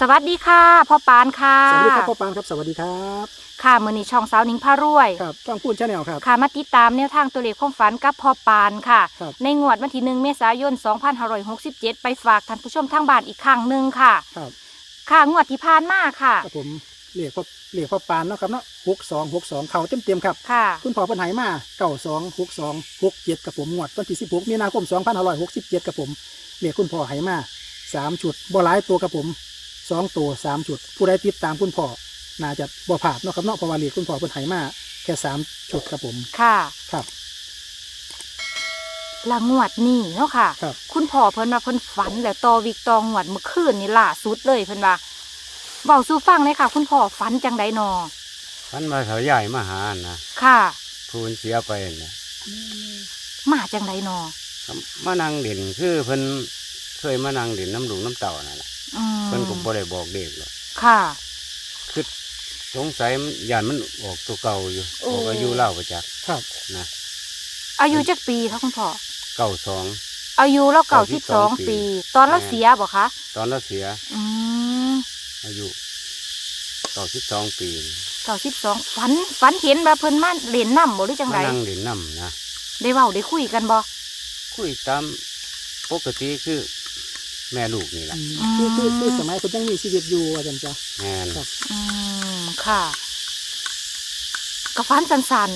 สวัสดีค่ะพ่อปานค่ะสวัสดีครับพ่อปานครับสวัสดีครับค่ะมือนี้ช่องสาวหนิงพารวยครับช่องพูดชาแนลครับค่ะมาติดตามแนวทางตัวเลขความฝันกับพ่อปานค่ะครับในงวดวันที่หนึ่งเมษายน 2567 ไปฝากท่านผู้ชมทางบ้านอีกครั้งหนึ่งค่ะครับค่ะงวดที่ผ่านมาค่ะครับผมเรียกพ่อเรียกพ่อปานเนาะครับเนาะหกสองหกสองเขาเต็มเต็มๆครับค่ะคุณพ่อเพิ่นใหายมาเก้าสองหกสองหกเจ็ดกับผมงวดวันที่สิบหกมีนาคมสองพันห้าร้อยหกสิบเจ็ดกับผมเรียกคุณพ่อใหายมาสามชุดบ่หลายตัวกับผม สองตัวสามชุด ผู้ใดติดตามคุณพ่อน่าจะบ่ผ่านเนาะครับเนาะเพราะว่าเรียกคุณพ่อเพิ่นใหายมาแค่สามชุดกับผมค่ะ ครับ ละงวดนี้เนาะค่ะ ครับ คุณพ่อเพิ่นว่าเพิ่นฝันแล้วต่อวิกตองวดเมื่อคืนนี่ล่าสุดเลยเพิ่นว่าเบาสู่ฟังเลยค่ะ คุณพ่อฝันจังไดนอพันมาเขาใหญ่มาหานะค่ะ พูนเสียไปนะมาจังไดนอมานั่งเด่นคือเพิ่นเค ยมานั่งเด่นน้ำหลวงน้ำเต่านั่นแหละอืมเพิ่นก็บ่ได้บอกเด็กหรอกค่ะ คือสงสัยมันยานมันออกตัวเก่าอยู่โอ้ ออกอายุเล่าประจักษ์ครับ นะอายุจักปีคะคุณพ่อ เก่าสอง อายุแล้วเก่าสิบสอง92ปีตอนเราแม่เสียบ่คะ ตอนเราเสียอืมอายุเก่าสิบสองปีเก่าสิบสองฝันฝันเห็นว่าเพิ่นมาเล่นน้ำบ่หรือจังมาไดนั่งเด่นน้ำนะ ได้เว้าได้คุยกันบ่คุยตามปกติคือ แม่ลูกนี่แหละอืมคือคือคือสมัยเพิ่นยังมีชีวิตอยู่อาจารย์จ้ะแม่นครับอืมค่ะก็ฝันสัน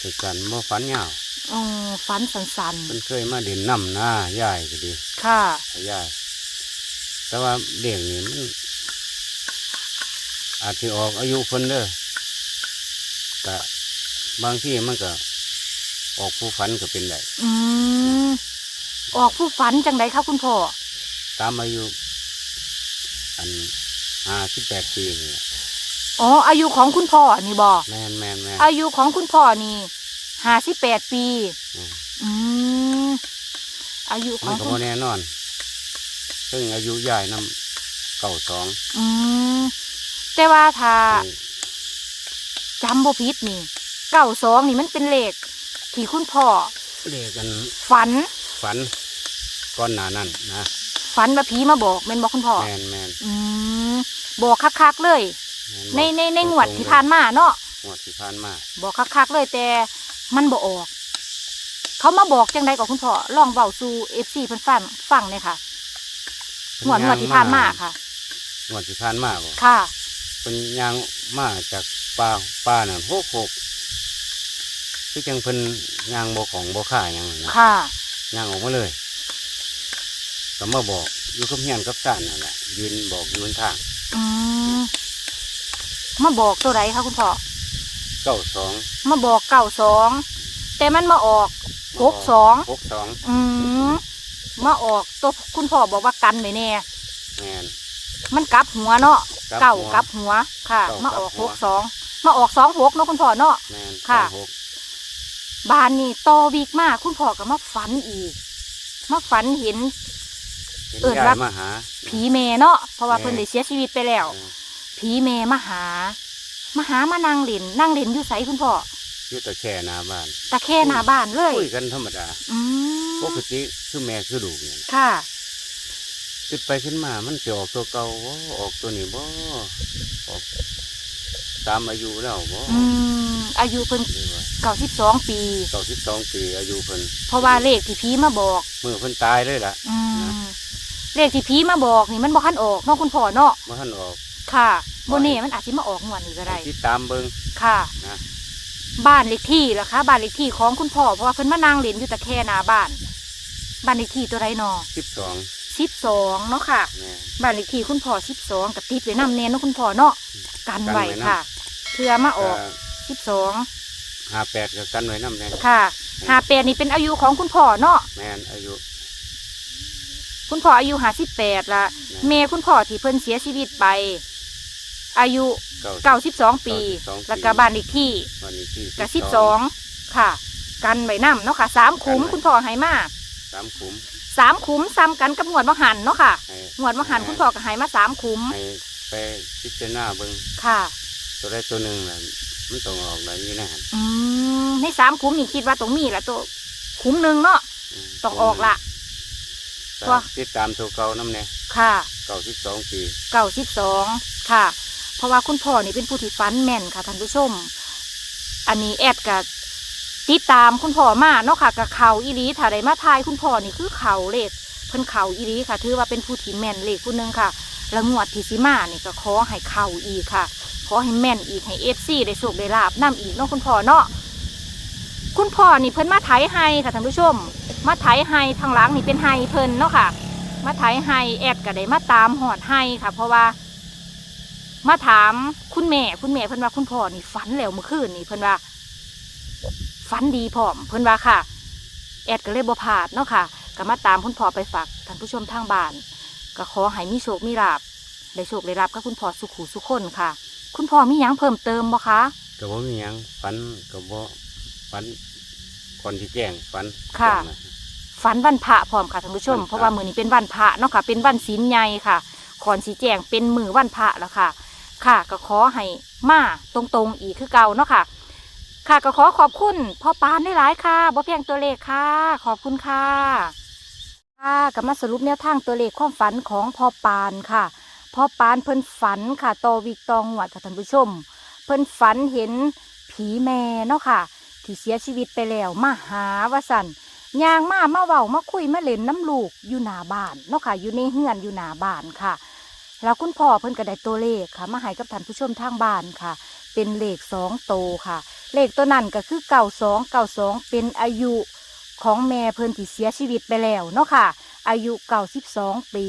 คือกันบ่ฝันยาวๆอืมฝันสันเพิ่นเคยมาเด่นน้ำนะยายก็ดีๆค่ะยายแต่ว่าเด็กนี่มันอาจจะออกอายุคนเด้อแต่บางที่มันก็ ออกผู้ฝันก็เป็นได้อืมออกผู้ฝันจังไดครับคุณพ่อ ตามอายุอันห้าสิบแปดปีนี่อ๋ออายุของคุณพ่อนี่บ่แม่นแม่นแม่นอายุของคุณพ่อนี่ห้าสิบแปดปีอืมอืมอายุขมัอนงก็คุบ่ณแน่นอน ซึ่งอายุยายนำเก่าสองอืมแต่ว่าถ้า จำบ่ผิดนี่เก้าสองนี่มันเป็นเลขที่คุณพ่อเด็กกันฝันฝันก้อนหนานั่นนะ ฝันว่าผีมาบอกแม่นบอกคุณพ่อแม่นแม่นอืมบอกคักๆเลยแม่นในบอกในในงวดตรงๆที่ผ่านมาเนาะงวดที่ผ่านมา บอกคักๆเลยแต่มันบ่ออก เขามาบอกจังใดกับคุณพ่อลองเบาสู่เอฟซีเพิ่นฟังฟังเนี่ยค่ะงวดงวดที่ผ่านมาค่ะงวดที่ผ่านมาบ่ค่ะเป็นยางมาจากป่าป่าน่ะโหกหกที่จังเพิ่นยางบ่ของบ่ค่าหยังนะค่ะยางออกมาเลย ก็มาบอกอยู่กับเฮียนกับซ่านนั่นแหละยืนบอกอยู่บนทางอืมมาบอกตัวไหนคะคุณพ่อเก้าสองมาบอกเก่าสองแต่มันมาออกหกสองหกสองอืมมาออกตัวคุณพ่อบอกว่ากันไว้แน่แม่นมันกลับหัวเนาะกลับเก่าหัวกลับหัวค่ะเก่ามาออกกลับหัหวกสองมาออกสองหกเนาะคุณพ่อเนาะแม่นค่ะเก้าหกบ้านนี่ต่อวีกมากคุณพ่อก็มาฝันอีกมาฝันเห็น เห็นเอิ้นยายว่า มาหาผีเมเนาะเพราะว่าแม่เพิ่นได้เสียชีวิตไปแล้วเออผีเมมาหา มาหามานั่งเล่นนั่งเล่นอยู่ไสคุณพ่ออยู่ตะแค่หน้าบ้านตะแค่หน้าบ้านเลยคุยกันธรรมดาอืมปกติคือแม่คือลูกนี่ค่ะคิดไปขึ้นมามันจะออกตัวเก่าบ่ออกตัวนี้บ่ออกตามอายุแล้วบ่อืมอายุเพิ่นหรือว่าเก้าสิบสองปีเก้าสิบสองปีอายุเพิ่นเพราะว่าเลขที่ผีมาบอกเมื่อเพิ่นตายเลยล่ะอืม เลขที่ผีมาบอกนี่มันบ่คันออกเนาะคุณพ่อเนาะเมื่อท่านออกค่ะบ่แน่มันอาจสิมาออกงวดนี้ก็ได้ติดตามเบิ่งค่ะนะบ้านเลขที่ล่ะคะบ้านเลขที่ของคุณพ่อเพราะว่าเพิ่นมานั่งเล่นอยู่ตะแค่หน้าบ้าน บ้านเลขที่ตัวไรนอสิบสองสิบสองเนาะค่ะแม่บ้านเลขที่คุณพ่อสิบสองกับติดไว้นำแน่เนาะคุณพ่อเนาะกันไว้ค่ะเพื่อมาออกสิบสองห้าแปดก็กันไว้นำแน่ค่ะหาแปดนี่เป็นอายุของคุณพ่อเนาะแม่นอายุ คุณพ่ออายุห้าสิบแปดละเมคุณพ่อที่เพิ่นเสียชีวิตไป อายุเก้าเก้าสิบสองปี 92แล้วก็บ้านเลขที่วันนี้ที่กับสิบสองค่ะ กันไว้นำเนาะค่ะสามคุ้มคุณพ่อให้มาสามขุมสามคุ้มซ้ำกันกับงวดมหันเนาะค่ะให้งวดมหันคุณพ่อก็ให้มาสามคุ้มให้ไปพิจารณาเบิ่งค่ะ ตัวใดตัวหนึ่งน่ะมันต้องออกได้อยู่แน่อืมในสามคุ้มนี่คิดว่าตรงมีละตัวคุ้มหนึ่งเนาะมต้องออกละ ตก็ว่าติดตามตัวเก่าน้ำเนี่ยค่ะเก่าสิบสองปีเก่าสิบสองค่ะ เพราะว่าคุณพ่อนี่เป็นผู้ที่ฟันแม่นค่ะท่านผู้ชม อันนี้แอดกับติดตามคุณพ่อมาเนาะค่ะกับเขาอีหลีถ้าได้มาทายคุณพ่อนี่คือเขาเลขเพิ่นเขาอีหลีค่ะ ถือว่าเป็นผู้ที่แม่นเลขผู้หนึงค่ะแล้วงวดที่สิมานี่ก็ขอให้เขาอีกค่ะ ขอให้แม่นอีกให้เอฟซีได้โชคได้ลาบนํอีกเนาะคุณพ่อเนาะคุณพ่อนี่เพิ่นมาไถให้ค่ะท่านผู้ชม มาไถให้ทางหลังนี่เป็นให้เพิ่นเนาะค่ะ มาไถให้แอดก็ได้มาตามหอดให้ค่ะ เพราะว่า มาถามคุณแม่คุณแม่เพิ่นว่าคุณพ่อนี่ฝันแล้วเมื่อคืนนี่เพิ่นว่าฝันดีพร้อมเพิ่นว่าค่ะ แอดก็เลยบ่พลาดเนาะค่ะก็มาตามคุณพ่อไปฝากท่านผู้ชมทางบ้านก็ขอให้มีโชคมีลาบได้โชคได้ลาบกับคุณพ่อสุขุสุขคนค่ะ คุณพ่อมีหยังเพิ่มเติมบ่คะก็บ่มีหยังฝันก็บ่ฝันก่อนที่แจ้งฝันค่ะก่อนน ฝันวันพระพร้อมค่ะท่านผู้ชม วันพระ เพราะว่ามื้อนี้เป็นวันพระเนาะค่ะ เป็นวันศีลใหญ่ค่ะขอนสีแจงเป็นมือวันพระแล้วค่ะ ค่ะก็ขอให้มาตรงๆอีกคือเก่าเนาะค่ะ ค่ะก็ขอขอบคุณพ่อปานได้หลายๆค่ะบ่เพียงตัวเลขค่ะ ขอบคุณค่ะ ค่ะก็มาสรุปแนวทางตัวเลขความฝันของพ่อปานค่ะพ่อปานเพิ่นฝันค่ะตอวิกตองหวัดค่ะท่านผู้ชม เพิ่นฝันเห็นผีแม่เนาะค่ะ ที่เสียชีวิตไปแล้วมาหาว่าสัน ยางมามาเว้ามาคุยมาเล่นน้ำลูกอยู่หน้าบ้านเนาะค่ะ อยู่ในเฮือนอยู่หน้าบ้านค่ะ แล้วคุณพ่อเพิ่นก็ได้ตัวเลขค่ะ มาให้กับท่านผู้ชมทางบ้านค่ะ เป็นเลขสองโตวค่ะ เลขตัวนั้นก็คือเก่าสองเก่าสองเป็นอายุของแม่เพิ่นที่เสียชีวิตไปแล้วเนาะค่ะ อายุเก่าสิบสองปี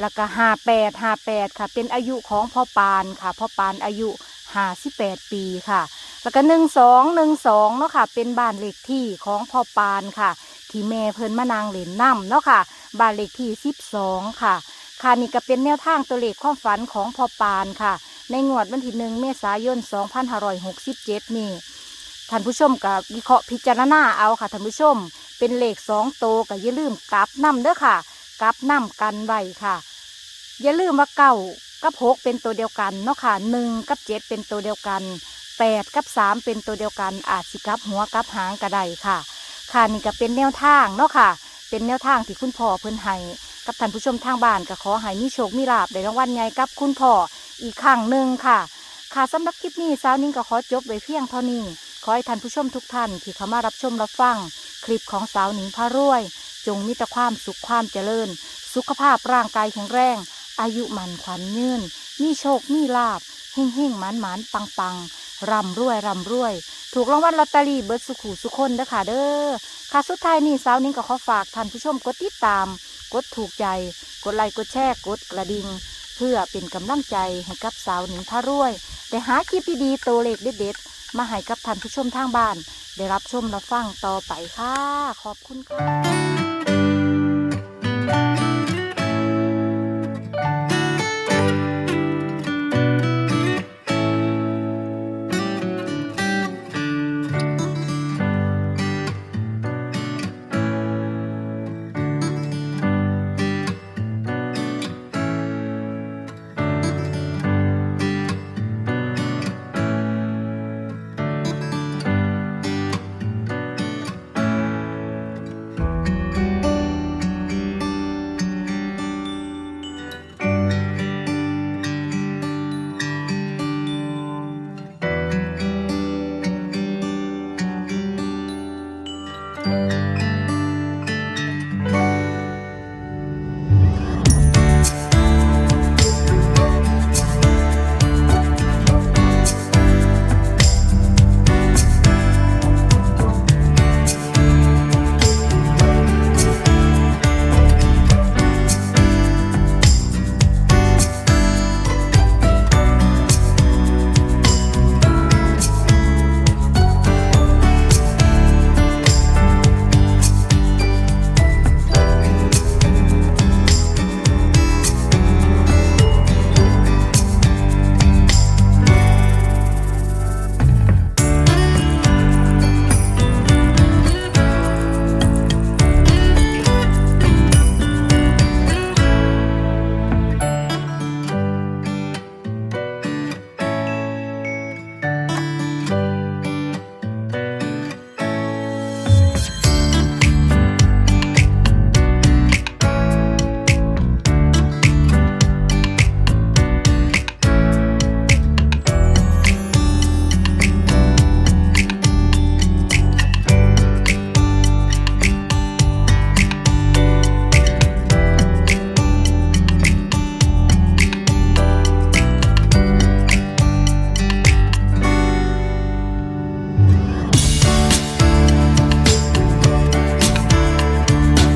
แล้วก็ห้าแปดห้าแปดค่ะ เป็นอายุของพ่อปานค่ะพ่อปานอายุ ห้าสิบแปดปีค่ะ แล้วก็หนึ่งสองหนึ่งสองเนาะค่ะ เป็นบ้านเลขที่ของพ่อปานค่ะ ที่แม่เพิ่นมานางเหรนน้ำเนาะค่ะ บ้านเลขที่สิบสองค่ะ ค่ะนี่ก็เป็นแนวทางตัวเลขความฝันของพ่อปานค่ะ ในงวดวันที่หนึ่งเมษายน2567นี่ท่านผู้ชมกับวิเคราะห์พิจารณาเอาค่ะท่านผู้ชม เป็นเลขสองโตก็อย่าลืมกลับนำเด้อค่ะกลับนำกันไว้ค่ะ อย่าลืมว่าเก้า กับหกเป็นตัวเดียวกันเนาะค่ะหนึ่งกับเจ็ดเป็นตัวเดียวกันแปดกับสามเป็นตัวเดียวกันอาจสิกับหัวกับหางก็ได้ค่ะ ค่ะนี่ก็เป็นแนวทางเนาะค่ะ เป็นแนวทางที่คุณพ่อเพิ่นให้กับท่านผู้ชมทางบ้านก็ขอให้มีโชคมีลาบในรางวัลใหญ่กับคุณพ่ออีกครั้งหนึ่งค่ะ ค่ะสำหรับคลิปนี้สาวนิ่งก็ขอจบไว้เพียงเท่านี้ขอให้ท่านผู้ชมทุกท่านที่เข้ามารับชมรับฟัง คลิปของสาวหนิงพารวย จงมีแต่ความสุขความเจริญ สุขภาพร่างกายแข็งแรง อายุมันขวัญยืน มีโชค มีลาบเฮ่งเฮ่งหมันหมันปังปังร่ำรวยร่ำรวย ถูกรางวัลลอตเตอรี่เบิร์ดสุขูสุคนเด้อค่ะเด้อ ค่ะสุดท้ายนี้สาวนิ้งก็ขอฝากท่านผู้ชมกดติดตาม กดถูกใจ กดไลค์ กดแชร์ กดกระดิ่ง เพื่อเป็นกำลังใจให้กับสาวหนิงพารวย ได้หาคลิปดีๆตัวเลขเด็ดๆ มาให้กับท่านผู้ชมทางบ้าน ได้รับชมรับฟังต่อไปค่ะ ขอบคุณค่ะ